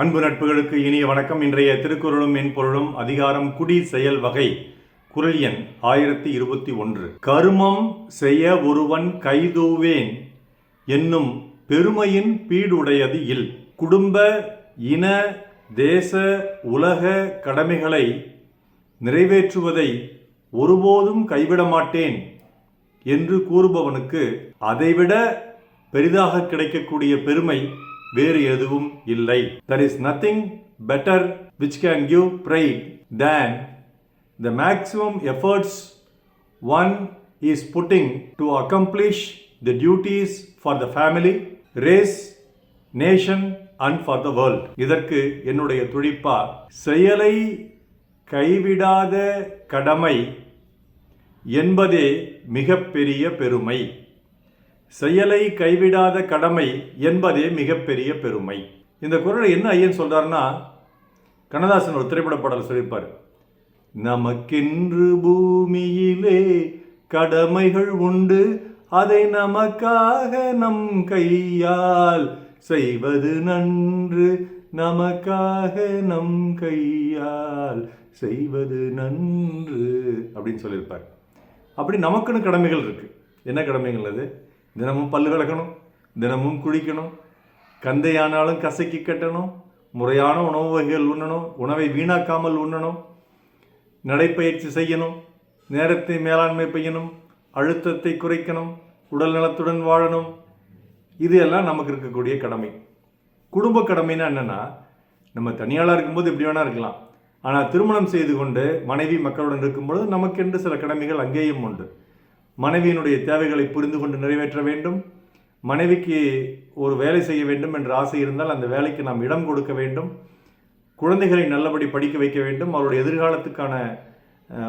அன்பு நட்புகளுக்கு இனிய வணக்கம். இன்றைய திருக்குறளும் மென்பொருளும் அதிகாரம் குடி செயல் வகை குரல் எண் ஆயிரத்தி இருபத்தி ஒன்று. கருமம் செய்ய ஒருவன் கைதூவேன் என்னும் பெருமையின் பீடுடையது இல். குடும்ப இன தேச உலக கடமைகளை நிறைவேற்றுவதை ஒருபோதும் கைவிட மாட்டேன் என்று கூறுபவனுக்கு அதைவிட பெரிதாக கிடைக்கக்கூடிய பெருமை வேறு எதுவும் இல்லை there is nothing better which can give pride than the maximum efforts one is putting to accomplish the duties for the family race nation and for the world இதற்கு என்னுடைய துடிப்பா செயலை கைவிடாத கடமை என்பதே மிகப்பெரிய பெருமை செயலை கைவிடாத கடமை என்பதே மிகப்பெரிய பெருமை. இந்த குரலை என்ன ஐயன் சொல்கிறாருன்னா கண்ணதாசன் ஒரு திரைப்பட பாடல் சொல்லியிருப்பார். நமக்கென்று பூமியிலே கடமைகள் உண்டு அதை நமக்காக நம் கையால் செய்வது நன்று நமக்காக நம் கையால் செய்வது நன்று அப்படின்னு சொல்லியிருப்பார். அப்படி நமக்குன்னு கடமைகள் இருக்குது என்ன கடமைகள் அது? தினமும் பல்லு விளக்கணும் தினமும் குளிக்கணும் கந்தையானாலும் கசக்கி கட்டணும் முறையான உணவு வகைகள் உண்ணணும் உணவை வீணாக்காமல் உண்ணணும் நடைப்பயிற்சி செய்யணும் நேரத்தை மேலாண்மை செய்யணும் அழுத்தத்தை குறைக்கணும் உடல் நலத்துடன் வாழணும். இது எல்லாம் நமக்கு இருக்கக்கூடிய கடமை. குடும்ப கடமைன்னா என்னென்னா நம்ம தனியாளாக இருக்கும்போது எப்படி வேணால் இருக்கலாம். ஆனால் திருமணம் செய்து கொண்டு மனைவி மக்களுடன் இருக்கும்பொழுது நமக்கென்று சில கடமைகள் அங்கேயும் உண்டு. மனைவியினுடைய தேவைகளை புரிந்து கொண்டு நிறைவேற்ற வேண்டும். மனைவிக்கு ஒரு வேலை செய்ய வேண்டும் என்ற ஆசை இருந்தால் அந்த வேலைக்கு நாம் இடம் கொடுக்க வேண்டும். குழந்தைகளை நல்லபடி படிக்க வைக்க வேண்டும். அவருடைய எதிர்காலத்துக்கான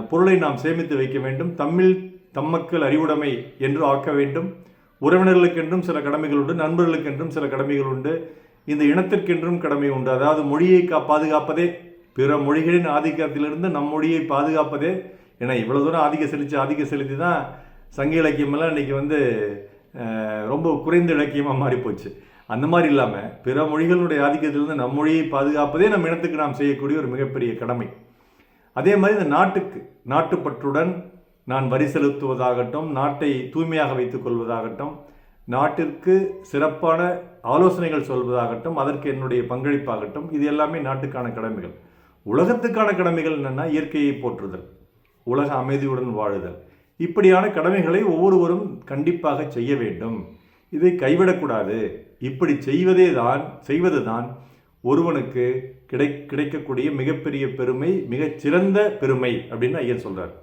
பொருளை நாம் சேமித்து வைக்க வேண்டும். தம்மில் தம்மக்கள் அறிவுடைமை என்று ஆக்க வேண்டும். உறவினர்களுக்கென்றும் சில கடமைகள் உண்டு. நண்பர்களுக்கென்றும் சில கடமைகள் உண்டு. இந்த இனத்திற்கென்றும் கடமை உண்டு. அதாவது மொழியை கா பாதுகாப்பதே பிற மொழிகளின் ஆதிக்கத்திலிருந்து நம் மொழியை பாதுகாப்பதே. ஏன்னா இவ்வளோ தூரம் ஆதிக்க செலுத்தி ஆதிக்க செலுத்தி தான் சங்க இலக்கியமெல்லாம் இன்னைக்கு வந்து ரொம்ப குறைந்த இலக்கியமாக மாறி போச்சு அந்த மாதிரி இல்லாமல் பிற மொழிகளுடைய ஆதிக்கத்திலிருந்து நம் மொழியை பாதுகாப்பதே நம் இனத்துக்கு நாம் செய்யக்கூடிய ஒரு மிகப்பெரிய கடமை. அதே மாதிரி இந்த நாட்டுக்கு நாட்டுப்பற்றுடன் நான் வரி செலுத்துவதாகட்டும் நாட்டை தூய்மையாக வைத்துக் கொள்வதாகட்டும் நாட்டிற்கு சிறப்பான ஆலோசனைகள் சொல்வதாகட்டும் அதற்கு என்னுடைய பங்களிப்பாகட்டும் இது எல்லாமே நாட்டுக்கான கடமைகள். உலகத்துக்கான கடமைகள் என்னென்னா இயற்கையை போற்றுதல் உலக அமைதியுடன் வாழுதல். இப்படியான கடமைகளை ஒவ்வொருவரும் கண்டிப்பாக செய்ய வேண்டும். இதை கைவிடக்கூடாது. இப்படி செய்வதே தான் செய்வது தான் ஒருவனுக்கு கிடை கிடைக்கக்கூடிய மிகப்பெரிய பெருமை மிகச்சிறந்த பெருமை அப்படின்னு ஐயன் சொல்கிறார்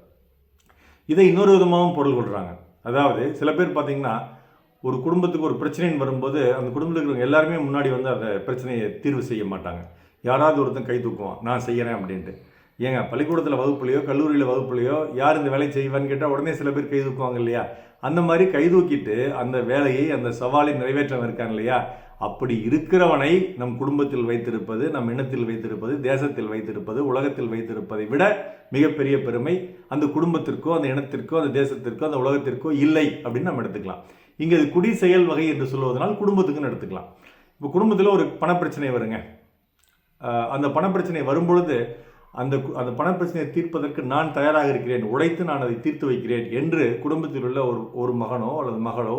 இதை இன்னொரு விதமாகவும் பொருள் கொள்கிறாங்க அதாவது சில பேர் பார்த்தீங்கன்னா ஒரு குடும்பத்துக்கு ஒரு பிரச்சனைன்னு வரும்போது அந்த குடும்பத்தில் இருக்கிறவங்க எல்லாருமே முன்னாடி வந்து அந்த பிரச்சனையை தீர்வு செய்ய மாட்டாங்க. யாராவது ஒருத்தன் கை தூக்குவான் நான் செய்கிறேன் அப்படின்ட்டு. ஏங்க பள்ளிக்கூடத்தில் வகுப்புலையோ கல்லூரியில் வகுப்புலையோ யார் இந்த வேலையை செய்வான்னு கேட்டால் உடனே சில பேர் கை தூக்குவாங்க இல்லையா? அந்த மாதிரி கை தூக்கிட்டு அந்த வேலையை அந்த சவாலை நிறைவேற்றவன் இருக்கான் இல்லையா? அப்படி இருக்கிறவனை நம் குடும்பத்தில் வைத்திருப்பது நம் இனத்தில் வைத்திருப்பது தேசத்தில் வைத்திருப்பது உலகத்தில் வைத்திருப்பதை விட மிகப்பெரிய பெருமை அந்த குடும்பத்திற்கோ அந்த இனத்திற்கோ அந்த தேசத்திற்கோ அந்த உலகத்திற்கோ இல்லை அப்படின்னு நம்ம எடுத்துக்கலாம். இங்கே இது குடி செயல் வகை என்று சொல்வதனால் குடும்பத்துக்குன்னு எடுத்துக்கலாம். இப்போ குடும்பத்தில் ஒரு பணப்பிரச்சனை வருங்க. அந்த பணப்பிரச்சனை வரும்பொழுது அந்த அந்த பணப்பிரச்சனையை தீர்ப்பதற்கு நான் தயாராக இருக்கிறேன் உழைத்து நான் அதை தீர்த்து வைக்கிறேன் என்று குடும்பத்தில் உள்ள ஒரு ஒரு மகனோ அல்லது மகளோ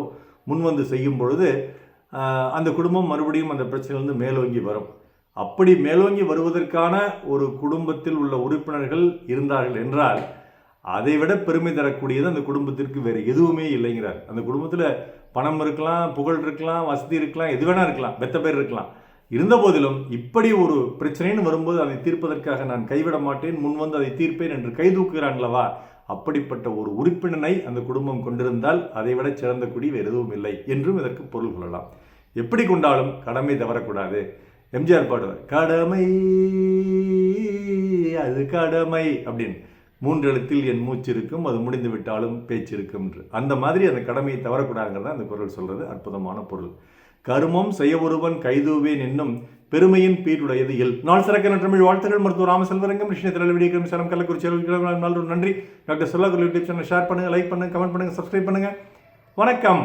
முன்வந்து செய்யும் பொழுது அந்த குடும்பம் மறுபடியும் அந்த பிரச்சனையிலிருந்து மேலோங்கி வரும். அப்படி மேலோங்கி வருவதற்கான ஒரு குடும்பத்தில் உள்ள உறுப்பினர்கள் இருந்தார்கள் என்றால் அதை விட பெருமை தரக்கூடியது அந்த குடும்பத்திற்கு வேறு எதுவுமே இல்லைங்கிறார். அந்த குடும்பத்தில் பணம் இருக்கலாம் புகழ் இருக்கலாம் வசதி இருக்கலாம் எது வேணால் இருக்கலாம் பெத்த பேர் இருக்கலாம். இருந்தபோதிலும் இப்படி ஒரு பிரச்சனைன்னு வரும்போது அதை தீர்ப்பதற்காக நான் கைவிட மாட்டேன் முன் வந்து அதை தீர்ப்பேன் என்று கைதூக்குகிறாங்களவா அப்படிப்பட்ட ஒரு உறுப்பினனை அந்த குடும்பம் கொண்டிருந்தால் அதைவிட சிறந்த குடி வேறு எதுவும் இல்லை என்றும் இதற்கு பொருள் கொள்ளலாம். எப்படி கொண்டாலும் கடமை தவறக்கூடாது. எம்ஜிஆர் பாடுவார் கடமை அது கடமை அப்படின்னு. மூன்று எழுத்தில் என் மூச்சு இருக்கும் அது முடிந்து விட்டாலும் பேச்சு இருக்கும் என்று. அந்த மாதிரி அந்த கடமையை தவறக்கூடாதுங்கிறத அந்த குரல் சொல்றது அற்புதமான பொருள். கருமம் செய்ய ஒருவன் கைதூவேன் என்னும் பெருமையின் பீடுடையது இல் நாள் சிறக்க தமிழ் வாழ்த்துக்கள் மருத்துவ ராமசெல்வரங்கம் கிருஷ்ண திரள் விடிய சேலம் கள்ளக்குறிச்சி அலுவலகம் நன்றி. டாக்டர் சொல்லாக்குள் யூடியூப் சேனல் ஷேர் பண்ணுங்கள் லைக் பண்ணுங்கள் கமெண்ட் பண்ணுங்கள் சப்ஸ்கிரைப் பண்ணுங்கள் வணக்கம்.